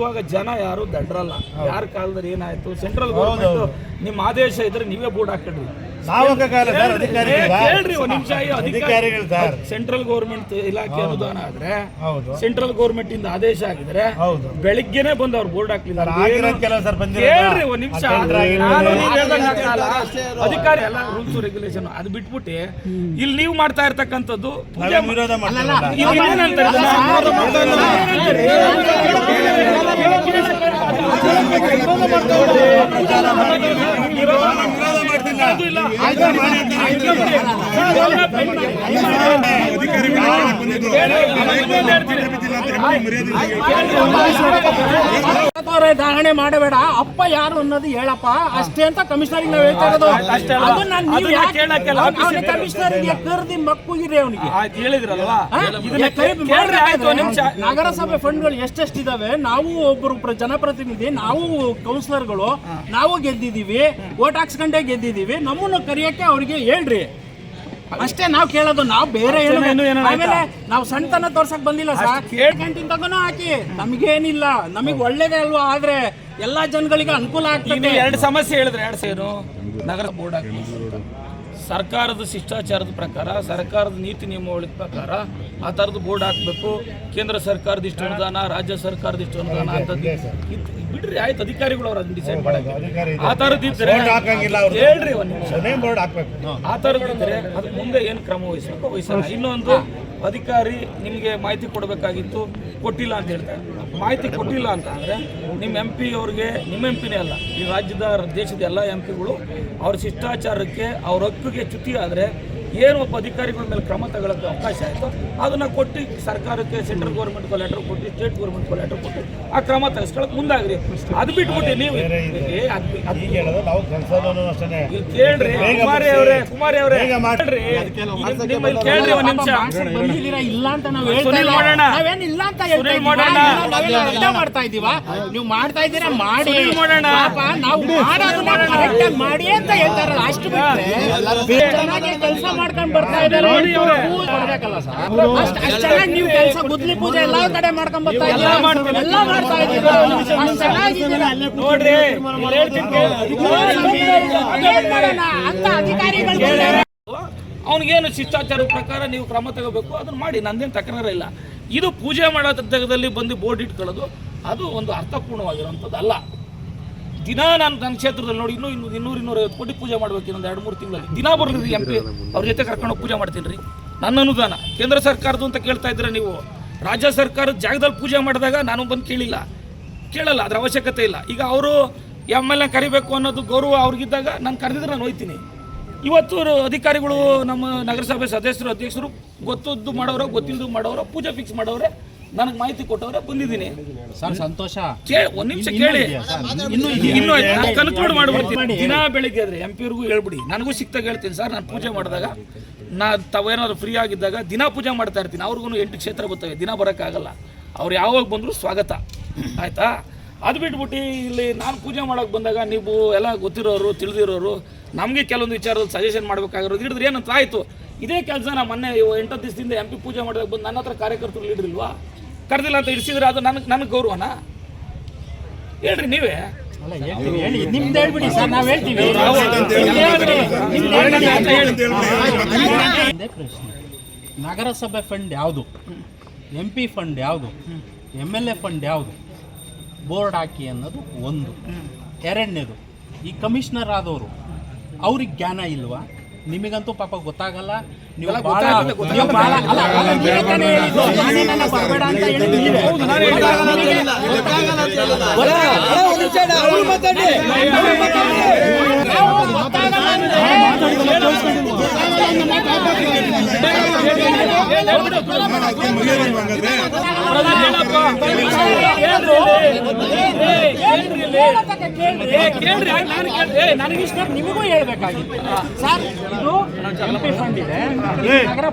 ಇವಾಗ ಜನ ಯಾರು ದಡ್ರಲ್ಲ. ಯಾರ ಕಾಲದಲ್ಲಿ ಏನಾಯ್ತು? ಸೆಂಟ್ರಲ್ ಗೌರ್ಮೆಂಟ್ ನಿಮ್ಮ ಆದೇಶ ಇದ್ರೆ ನೀವೇ ಬೋರ್ಡ್ ಹಾಕಿಡ್ರಿ ನಾವಕಾಲ ಕಾಲದ ಅಧಿಕಾರಿಗಳು ಸರ್. ಸೆಂಟ್ರಲ್ ಗೌರ್ಮೆಂಟ್ ಇಲಾಖೆ ಅನುದಾನ ಆದ್ರೆ ಸೆಂಟ್ರಲ್ ಗೌರ್ಮೆಂಟ್ ಇಂದ ಆದೇಶ ಆಗಿದ್ರೆ ಹೌದು. ಬೆಳಿಗ್ಗೆನೆ ಬಂದು ಅವ್ರು ಬೋರ್ಡ್ ಹಾಕ್ಲಿಲ್ಲ. ಕೇಳ್ರಿ ಒಂದ್ ನಿಮಿಷ. ಅಧಿಕಾರಿ ಎಲ್ಲ ರೂಲ್ಸ್ ರೆಗ್ಯುಲೇಷನ್ ಅದು ಬಿಟ್ಬಿಟ್ಟು ಇಲ್ಲಿ ನೀವು ಮಾಡ್ತಾ ಇರ್ತಕ್ಕಂಥದ್ದು ವಿರೋಧ ಮಾಡ್ತಿಲ್ಲ ಧಾರಣೆ ಮಾಡಬೇಡ ಅಪ್ಪ ಯಾರು ಅನ್ನೋದು ಹೇಳಪ್ಪ ಅಷ್ಟೇ ಅಂತ ಕಮಿಷನರ್ ನಾವು ಹೇಳ್ತಾ ಇರೋದು ಕಮಿಷನರ್ ಕರೆದಿ ಮಕ್ಕುಗಿರಿ ಅವನಿಗೆ ನಗರಸಭೆ ಫಂಡ್ಗಳು ಎಷ್ಟೆಷ್ಟಿದಾವೆ ನಾವು ಒಬ್ಬರು ಜನಪ್ರತಿನಿಧಿ ನಾವು ಕೌನ್ಸಿಲರ್ಗಳು ನಾವು ಗೆದ್ದಿದೀವಿ ಓಟ್ ಹಾಕ್ಸ್ಕೊಂಡೇ ಗೆದ್ದಿದೀವಿ ನಮ್ಮನ್ನು ಕರೆಯೋಕ್ಕೆ ಅವ್ರಿಗೆ ಹೇಳ್ರಿ. ಅಷ್ಟೇ ನಾವು ಕೇಳೋದು ನಾವು ಬೇರೆ ಏನು ಆಮೇಲೆ ನಾವು ಸಣ್ಣತನ ತೋರ್ಸಕ್ ಬಂದಿಲ್ಲ ಸರ್. ತಗೋನು ಹಾಕಿ. ನಮ್ಗೇನಿಲ್ಲ. ನಮಗ್ ಒಳ್ಳೇದೇ ಅಲ್ವಾ? ಆದ್ರೆ ಎಲ್ಲಾ ಜನಗಳಿಗೆ ಅನುಕೂಲ ಆಗ್ತದೆ. ಎರಡು ಸಮಸ್ಯೆ ಹೇಳಿದ್ರೆ ಎರಡು ಸೇರು ನಗರ ಬೋರ್ಡ್. ಸರ್ಕಾರದ ಶಿಷ್ಟಾಚಾರದ ಪ್ರಕಾರ ಸರ್ಕಾರದ ನೀತಿ ನಿಯಮಾವಳಿ ಪ್ರಕಾರ ಆ ಥರದ ಬೋರ್ಡ್ ಹಾಕಬೇಕು. ಕೇಂದ್ರ ಸರ್ಕಾರದ ಇಷ್ಟು ಅನುದಾನ ರಾಜ್ಯ ಸರ್ಕಾರದ ಇಷ್ಟು ಅನುದಾನ ಅಂತ ಬಿಡ್ರಿ ಆಯ್ತು ಅಧಿಕಾರಿಗಳು ಅವ್ರ ಡಿಸೈಡ್ ಮಾಡಕ್ಕೆ. ಆ ಥರದ್ದು ಇದ್ದರೆ ಹೇಳ್ರಿ ಒಂದು ಆ ಥರದ್ದು ಇದ್ರೆ ಅದಕ್ಕೆ ಮುಂದೆ ಏನು ಕ್ರಮ ವಹಿಸಬೇಕು ವಹಿಸಲ್ಲ. ಇನ್ನೊಂದು ಅಧಿಕಾರಿ ನಿಮಗೆ ಮಾಹಿತಿ ಕೊಡಬೇಕಾಗಿತ್ತು ಕೊಟ್ಟಿಲ್ಲ ಅಂತ ಹೇಳ್ತಾರೆ. ಮಾಹಿತಿ ಕೊಟ್ಟಿಲ್ಲ ಅಂತ ಅಂದರೆ ನಿಮ್ಮ ಎಂ ಪಿ ಅವ್ರಿಗೆ, ನಿಮ್ಮ ಎಂ ಪಿನೇ ಅಲ್ಲ, ಈ ರಾಜ್ಯದ ದೇಶದ ಎಲ್ಲ ಎಂ ಪಿಗಳು ಅವ್ರ ಶಿಷ್ಟಾಚಾರಕ್ಕೆ, ಅವ್ರ ಹಕ್ಕಿಗೆ ಚ್ಯುತಿ ಆದರೆ ಏನು ಒಬ್ಬ ಅಧಿಕಾರಿಗಳ ಮೇಲೆ ಕ್ರಮ ತಗೊಳ್ಳೋಕ್ಕೆ ಅವಕಾಶ ಆಯಿತು ಅದನ್ನು ಕೊಟ್ಟು ಸರ್ಕಾರಕ್ಕೆ ಸೆಂಟ್ರಲ್ ಗೌರ್ಮೆಂಟ್ಗೂ ಲೆಟರ್ ಕೊಟ್ಟು ಸ್ಟೇಟ್ ಗೌರ್ಮೆಂಟ್ಗೂ ಲೆಟರ್ ಕೊಟ್ಟು ಆ ಕ್ರಮ ತೆಗೆಸ್ಕೊಳಕ್ಕೆ ಮುಂದಾಗ್ರಿ. ಅದು ಬಿಟ್ಬಿಟ್ಟು ನೀವು. ಕೇಳ್ರಿ ಕುಮಾರಿ ಅವರೇ ಕುಮಾರಿ ಅವರೇ. ಕೇಳ್ರಿ. ನಿಮ್ಮ ಕೇಳ್ರಿ ಒಂದ್ ನಿಮಿಷ. ಇಲ್ಲ ಅಂತ ನಾವು. ಮಾಡೋಣ. ಇಲ್ಲ ಅಂತ? ಮಾಡೋಣ. ಮಾಡ್ತಾ ಇದೀವಾ ನೀವು ಮಾಡ್ತಾ ಇದ್ದೀರಾ ಮಾಡಿ. ಮಾಡೋಣ. ನಾವು ಮಾಡಿ ಅಂತ ಹೇಳ್ತಾರಲ್ಲ ಅಷ್ಟು ಕೆಲಸ ಮಾಡ್ಕೊಂಡು ಬರ್ತಾ ಇದ್ದಾರೆ. ನೋಡಿ ಅವ್ರೆ. ಕೊಡ್ಬೇಕಲ್ಲ ಸರ್. ಅಷ್ಟ್ ಅಷ್ಟ್ ಚೆನ್ನಾಗಿ ನೀವು ಕೆಲಸ ಗುದ್ಲಿ ಪೂಜೆ ಎಲ್ಲಾ ಕಡೆ ಮಾಡ್ಕೊಂಡ್ ಬರ್ತಾ ಎಲ್ಲ ಇದ್ದೀರಾ? ಎಲ್ಲ ಮಾಡ್ತಾ ಇದ್ದೀರಾ? ಅಷ್ಟ್ ಚೆನ್ನಾಗಿದ್ದೀರಾ. ನೋಡ್ರಿ ಕೇಳಿ. ಮಾಡೋಣ ಅಂತ ಅಧಿಕಾರಿಗಳು ಬಂದಾರೆ. ಅವ್ನಿಗೇನು ಶಿಷ್ಟಾಚಾರದ ಪ್ರಕಾರ ನೀವು ಕ್ರಮ ತಗೋಬೇಕು? ಅದನ್ನ ಮಾಡಿ ನಂದೇನು ತಕರಾರ ಇಲ್ಲ. ಇದು ಪೂಜೆ ಮಾಡೋ ಜಾಗದಲ್ಲಿ ಬಂದು ಬೋರ್ಡ್ ಇಟ್ಕೊಳ್ಳೋದು ಅದು ಒಂದು ಅರ್ಥಪೂರ್ಣವಾಗಿರುವಂಥದ್ದು ಅಲ್ಲ ದಿನ ನಾನು ನನ್ನ ಕ್ಷೇತ್ರದಲ್ಲಿ ನೋಡಿ ಇನ್ನೂ ಇನ್ನೂ ಇನ್ನೂರು ಇನ್ನೂರೈವತ್ತು ಕೋಟಿ ಪೂಜೆ ಮಾಡ್ಬೇಕು ಇನ್ನೊಂದು ಎರಡು ಮೂರು ತಿಂಗಳಲ್ಲಿ. ದಿನ ಬರ್ಲಿ ಎಂ ಪಿ ಅವ್ರ ಜೊತೆ ಕರ್ಕೊಂಡು ಹೋಗಿ ಪೂಜೆ ಮಾಡ್ತೀನಿ ರೀ. ನನ್ನ ಅನುದಾನ. ಕೇಂದ್ರ ಸರ್ಕಾರದ್ದು ಅಂತ ಕೇಳ್ತಾ ಇದ್ದೀರಾ ನೀವು? ರಾಜ್ಯ ಸರ್ಕಾರದ ಜಾಗದಲ್ಲಿ ಪೂಜೆ ಮಾಡಿದಾಗ ನಾನು ಬಂದು ಕೇಳಿಲ್ಲ. ಕೇಳಲ್ಲ, ಅದರ ಅವಶ್ಯಕತೆ ಇಲ್ಲ. ಈಗ ಅವರು ಎಂ ಎಲ್ ಕರಿಬೇಕು ಅನ್ನೋದು ಗೌರವ ಅವ್ರಿಗಿದ್ದಾಗ ನಾನು ಕರೆದಿದ್ರೆ ನಾನು ಹೋಯ್ತೀನಿ. ಇವತ್ತು ಅಧಿಕಾರಿಗಳು ನಮ್ಮ ನಗರಸಭೆ ಸದಸ್ಯರು, ಅಧ್ಯಕ್ಷರು ಗೊತ್ತದ್ದು ಮಾಡೋರು ಗೊತ್ತಿಲ್ಲದು ಮಾಡೋರು, ಪೂಜೆ ಫಿಕ್ಸ್ ಮಾಡೋರೆ ನನಗೆ ಮಾಹಿತಿ ಕೊಟ್ಟವ್ರೆ ಬಂದಿದ್ದೀನಿ. ಸರ್ ಸಂತೋಷ. ಕೇಳಿ ಒಂದ್ ನಿಮಿಷ ಕೇಳಿ. ಇನ್ನು ಇನ್ನು ಕನ್ಕ್ಲೂಡ್ ಮಾಡ್ಬಿಡ್ತೀನಿ. ದಿನ ಬೆಳಿಗ್ಗೆ ಆದ್ರೆ ಎಂ ಪಿರ್ಗೂ ಹೇಳ್ಬಿಡಿ. ನನಗೂ ಸಿಕ್ತಾಗ ಹೇಳ್ತೀನಿ ಸರ್ ನಾನು ಪೂಜೆ ಮಾಡಿದಾಗ. ನಾ ತಾವೇನಾದ್ರು ಫ್ರೀ ಆಗಿದ್ದಾಗ ದಿನ ಪೂಜೆ ಮಾಡ್ತಾ ಇರ್ತೀನಿ. ಅವ್ರಿಗೂ ಎಂಟು ಕ್ಷೇತ್ರ ಗೊತ್ತಾಗ ದಿನ ಬರೋಕ್ಕಾಗಲ್ಲ. ಅವ್ರು ಯಾವಾಗ ಬಂದರೂ ಸ್ವಾಗತ. ಆಯ್ತಾ? ಅದು ಬಿಟ್ಬಿಟ್ಟು ಇಲ್ಲಿ ನಾನು ಪೂಜೆ ಮಾಡೋಕೆ ಬಂದಾಗ ನೀವು ಎಲ್ಲ ಗೊತ್ತಿರೋರು ತಿಳಿದಿರೋರು ನಮಗೆ ಕೆಲವೊಂದು ವಿಚಾರದಲ್ಲಿ ಸಜೆಷನ್ ಮಾಡಬೇಕಾಗಿರೋದು ಹಿಡಿದ್ರೆ ಏನಂತ ಆಯಿತು. ಇದೇ ಕೆಲಸ ನಾ ಮೊನ್ನೆ ಎಂಟತ್ತು ದಿವಸದಿಂದ ಎಂ ಪಿ ಪೂಜೆ ಮಾಡಿದಾಗ ಬಂದು ನನ್ನ ಹತ್ರ ಕಾರ್ಯಕರ್ತರು ಲೀಡ್ರಿಲ್ವಾ ಕರೆದಿಲ್ಲ ಅಂತ ಇಡಿಸಿದ್ರೆ ಅದು ನನಗೆ ನನಗೆ ಗೌರವನ? ಹೇಳ್ರಿ ನೀವೇ. ನಿಮ್ದು ಹೇಳ್ಬಿಡಿ ಸರ್ ನಾವು ಹೇಳ್ತೀವಿ. ನಗರಸಭೆ ಫಂಡ್ ಯಾವುದು? ಎಂ ಪಿ ಫಂಡ್ ಯಾವುದು? ಎಂ ಎಲ್ ಎ ಫಂಡ್ ಯಾವುದು? ಬೋರ್ಡ್ ಹಾಕಿ ಅನ್ನೋದು ಒಂದು. ಎರಡನೇದು ಈ ಕಮಿಷನರ್ ಆದವರು ಅವ್ರಿಗೆ ಜ್ಞಾನ ಇಲ್ವಾ? ನಿಮಗಂತೂ ಪಾಪ ಗೊತ್ತಾಗಲ್ಲ ನೀವು ಗೊತ್ತಾಗುತ್ತೆ. ನೀವು ಭಾಳ ಅಲ್ಲ ಅಲ್ಲ, ನೀವೇ ತಾನೇ ಹೇಳಿದ್ದು, ನಾನೇನನ್ನ ಬರ್ಬೇಡ ಅಂತ ಹೇಳಿದ್ದು ನೀವೇ. ಹೌದು ನಾನು ಹೇಳಿಲ್ಲ. ನಾನು ನಿಮಗೂ ಹೇಳ್ಬೇಕಾಗಿತ್ತು. ಸರ್ ಇದು ಎಂ ಪಿ ಫಂಡ್ ಇದೆ. ನಗರ